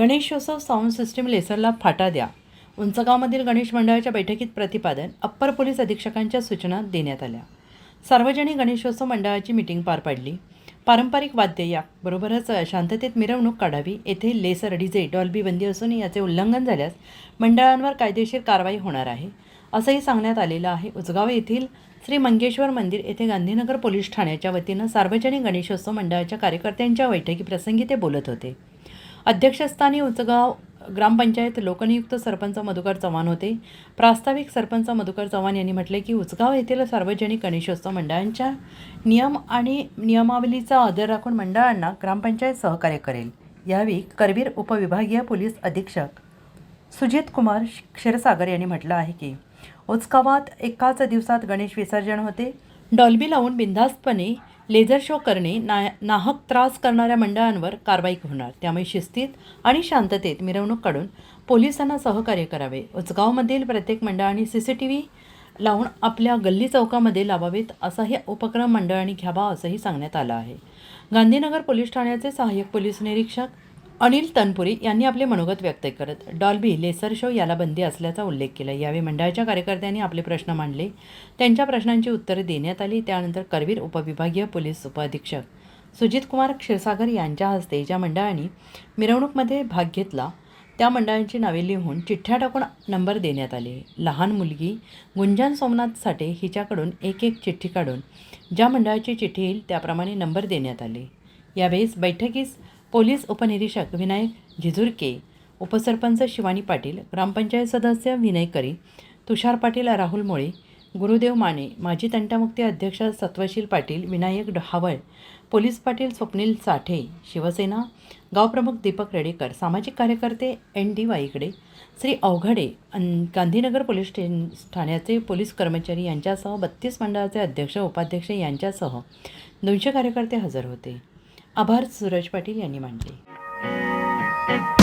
Ganeshotsav sound system लेसरला फाटा द्या. उंचगावमधील गणेश मंडळाच्या बैठकीत प्रतिपादन अप्पर पोलीस अधीक्षकांच्या सूचना देण्यात आल्या. सार्वजनिक गणेशोत्सव मंडळाची मिटिंग पार पडली. पारंपरिक वाद्य या बरोबरच शांततेत मिरवणूक काढावी येथे लेसर डीजे डॉल्बी बंदी असून याचे उल्लंघन झाल्यास मंडळांवर कायदेशीर कारवाई होणार आहे. असंही सांगण्यात आलेलं आहे. उचगाव येथील श्री मंगेश्वर मंदिर येथे गांधीनगर पोलीस ठाण्याच्या वतीनं सार्वजनिक गणेशोत्सव मंडळाच्या कार्यकर्त्यांच्या बैठकीप्रसंगी ते बोलत होते. अध्यक्षस्थानी उचगाव ग्रामपंचायत लोकनियुक्त सरपंच मधुकर चव्हाण होते. प्रास्ताविक सरपंच मधुकर चव्हाण यांनी म्हटले की उचगाव येथील सार्वजनिक गणेशोत्सव मंडळांच्या नियम आणि नियमावलीचा आदर राखून मंडळांना ग्रामपंचायत सहकार्य करेल. यावेळी करवीर उपविभागीय पोलीस अधीक्षक सुजित कुमार क्षीरसागर यांनी म्हटलं आहे की उचगावात एकाच दिवसात गणेश विसर्जन होते. डॉल्बी लावून बिनधास्तपणे लेझर शो करणे ना नाहक त्रास करणाऱ्या मंडळांवर कारवाई होणार त्यामुळे शिस्तीत आणि शांततेत मिरवणूक काढून पोलिसांना सहकार्य करावे. उचगावमधील प्रत्येक मंडळाने सी सी टी व्ही लावून आपल्या गल्ली चौकामध्ये लावावेत असाही उपक्रम मंडळांनी घ्यावा असंही सांगण्यात आलं आहे. गांधीनगर पोलीस ठाण्याचे सहाय्यक पोलीस निरीक्षक अनिल तनपुरी यांनी आपले मनोगत व्यक्त करत डॉल्बी लेसर शो याला बंदी असल्याचा उल्लेख केला. यावेळी मंडळाच्या कार्यकर्त्यांनी आपले प्रश्न मांडले. त्यांच्या प्रश्नांची उत्तरे देण्यात आली. त्यानंतर करवीर उपविभागीय पोलीस उपअधीक्षक सुजित कुमार क्षीरसागर यांच्या हस्ते ज्या मंडळांनी मिरवणूकमध्ये भाग घेतला त्या मंडळांची नावे लिहून चिठ्ठ्या टाकून नंबर देण्यात आले. लहान मुलगी गुंजन सोमनाथ साठे हिच्याकडून एक एक चिठ्ठी काढून ज्या मंडळाची चिठ्ठी येईल त्याप्रमाणे नंबर देण्यात आले. यावेळेस बैठकीस पोलीस उपनिरीक्षक विनायक झिजुरके उपसरपंच शिवानी पाटील ग्रामपंचायत सदस्य विनय करी तुषार पाटील राहुल मोळे गुरुदेव माने माजी तंटामुक्ती अध्यक्ष सत्वशील पाटील विनायक हावळ पोलीस पाटील स्वप्नील साठे शिवसेना गावप्रमुख दीपक रेडेकर सामाजिक कार्यकर्ते एन डी वाईकडे श्री अवघडे गांधीनगर पोलीस स्टेन ठाण्याचे पोलीस कर्मचारी यांच्यासह बत्तीस मंडळाचे अध्यक्ष उपाध्यक्ष यांच्यासह दोनशे कार्यकर्ते हजर होते. आभार सूरज पाटील यांनी मांडले